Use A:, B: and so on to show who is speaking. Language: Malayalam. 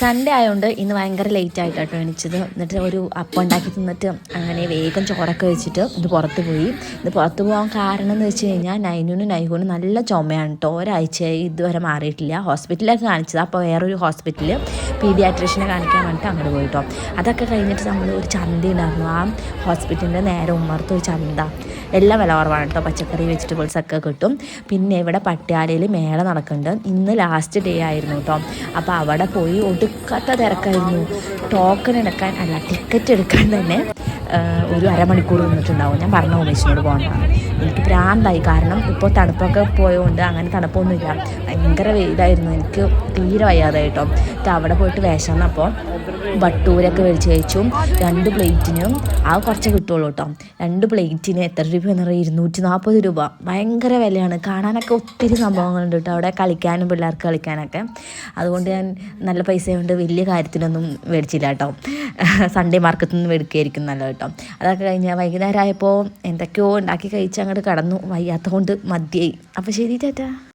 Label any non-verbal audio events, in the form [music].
A: സൺഡേ ആയതുകൊണ്ട് ഇന്ന് ഭയങ്കര ലേറ്റ് ആയിട്ടാട്ടോ എണിച്ചത്. എന്നിട്ട് ഒരു അപ്പം ഉണ്ടാക്കി തിന്നിട്ട് അങ്ങനെ വേഗം ചോറൊക്കെ വെച്ചിട്ട് ഇത് പുറത്ത് പോയി. ഇത് പുറത്ത് പോകാൻ കാരണം എന്ന് വെച്ച് കഴിഞ്ഞാൽ നൈനൂനും നൈഹൂനും നല്ല ചുമയാണ് കേട്ടോ ഒരാഴ്ചയായി ഇതുവരെ മാറിയിട്ടില്ല. ഹോസ്പിറ്റലിലൊക്കെ കാണിച്ചത്. അപ്പോൾ വേറൊരു ഹോസ്പിറ്റലിൽ പീഡിയാട്രീഷനെ കാണിക്കാൻ വേണ്ടിയിട്ട് അങ്ങോട്ട് പോയിട്ടോ അതൊക്കെ കഴിഞ്ഞിട്ട് നമ്മൾ ഒരു ചന്ത ഉണ്ടായിരുന്നു ആ ഹോസ്പിറ്റലിന്റെ നേരെ ഉമ്മർത്ത് ഒരു ചന്ത. എല്ലാം വില കുറവാണ് കേട്ടോ പച്ചക്കറി വെജിറ്റബിൾസ് ഒക്കെ കിട്ടും. പിന്നെ ഇവിടെ പട്ടിയാലയിൽ മേള നടക്കുന്നുണ്ട് ഇന്ന് ലാസ്റ്റ് ഡേ ആയിരുന്നു കേട്ടോ അപ്പോൾ അവിടെ പോയി ഒടുക്കാത്ത തിരക്കായിരുന്നു. ടോക്കൺ എടുക്കാൻ അല്ല ടിക്കറ്റ് എടുക്കാൻ തന്നെ ഒരു അരമണിക്കൂർ നിന്നിട്ടുണ്ടാവും. ഞാൻ പറഞ്ഞ ഉമേഷിനോട് പോകണ്ട എനിക്ക് ഭ്രാന്തായി. കാരണം ഇപ്പോൾ തണുപ്പൊക്കെ പോയതുകൊണ്ട് അങ്ങനെ തണുപ്പൊന്നുമില്ല. ഭയങ്കര വെയിലായിരുന്നു. എനിക്ക് തീരെ വയ്യാതായിട്ടോ അവിടെ പോയിട്ട് വിശന്നപ്പോൾ ബട്ടൂരൊക്കെ മേടിച്ച് കഴിച്ചു രണ്ട് പ്ലേറ്റിനും ആ കുറച്ച് കിട്ടുള്ളൂ കേട്ടോ. രണ്ട് പ്ലേറ്റിന് എത്ര രൂപ എന്ന് പറയുക ഇരുന്നൂറ്റി നാൽപ്പത് രൂപ. ഭയങ്കര വിലയാണ്. കാണാനൊക്കെ ഒത്തിരി സംഭവങ്ങളുണ്ട് കേട്ടോ. അവിടെ കളിക്കാനും പിള്ളേർക്ക് കളിക്കാനൊക്കെ. അതുകൊണ്ട് ഞാൻ നല്ല പൈസ കൊണ്ട് വലിയ കാര്യത്തിനൊന്നും മേടിച്ചില്ല കേട്ടോ. [laughs] സൺഡേ മാർക്കറ്റിൽ നിന്ന് മേടിക്കുകയായിരിക്കും നല്ലത് കേട്ടോ. അതൊക്കെ കഴിഞ്ഞാൽ വൈകുന്നേരം ആയപ്പോൾ എന്തൊക്കെയോ ഉണ്ടാക്കി കഴിച്ച് അങ്ങോട്ട് കടന്നു. വയ്യാത്തതുകൊണ്ട് മതിയായി. അപ്പോൾ ശരി ചേട്ടാ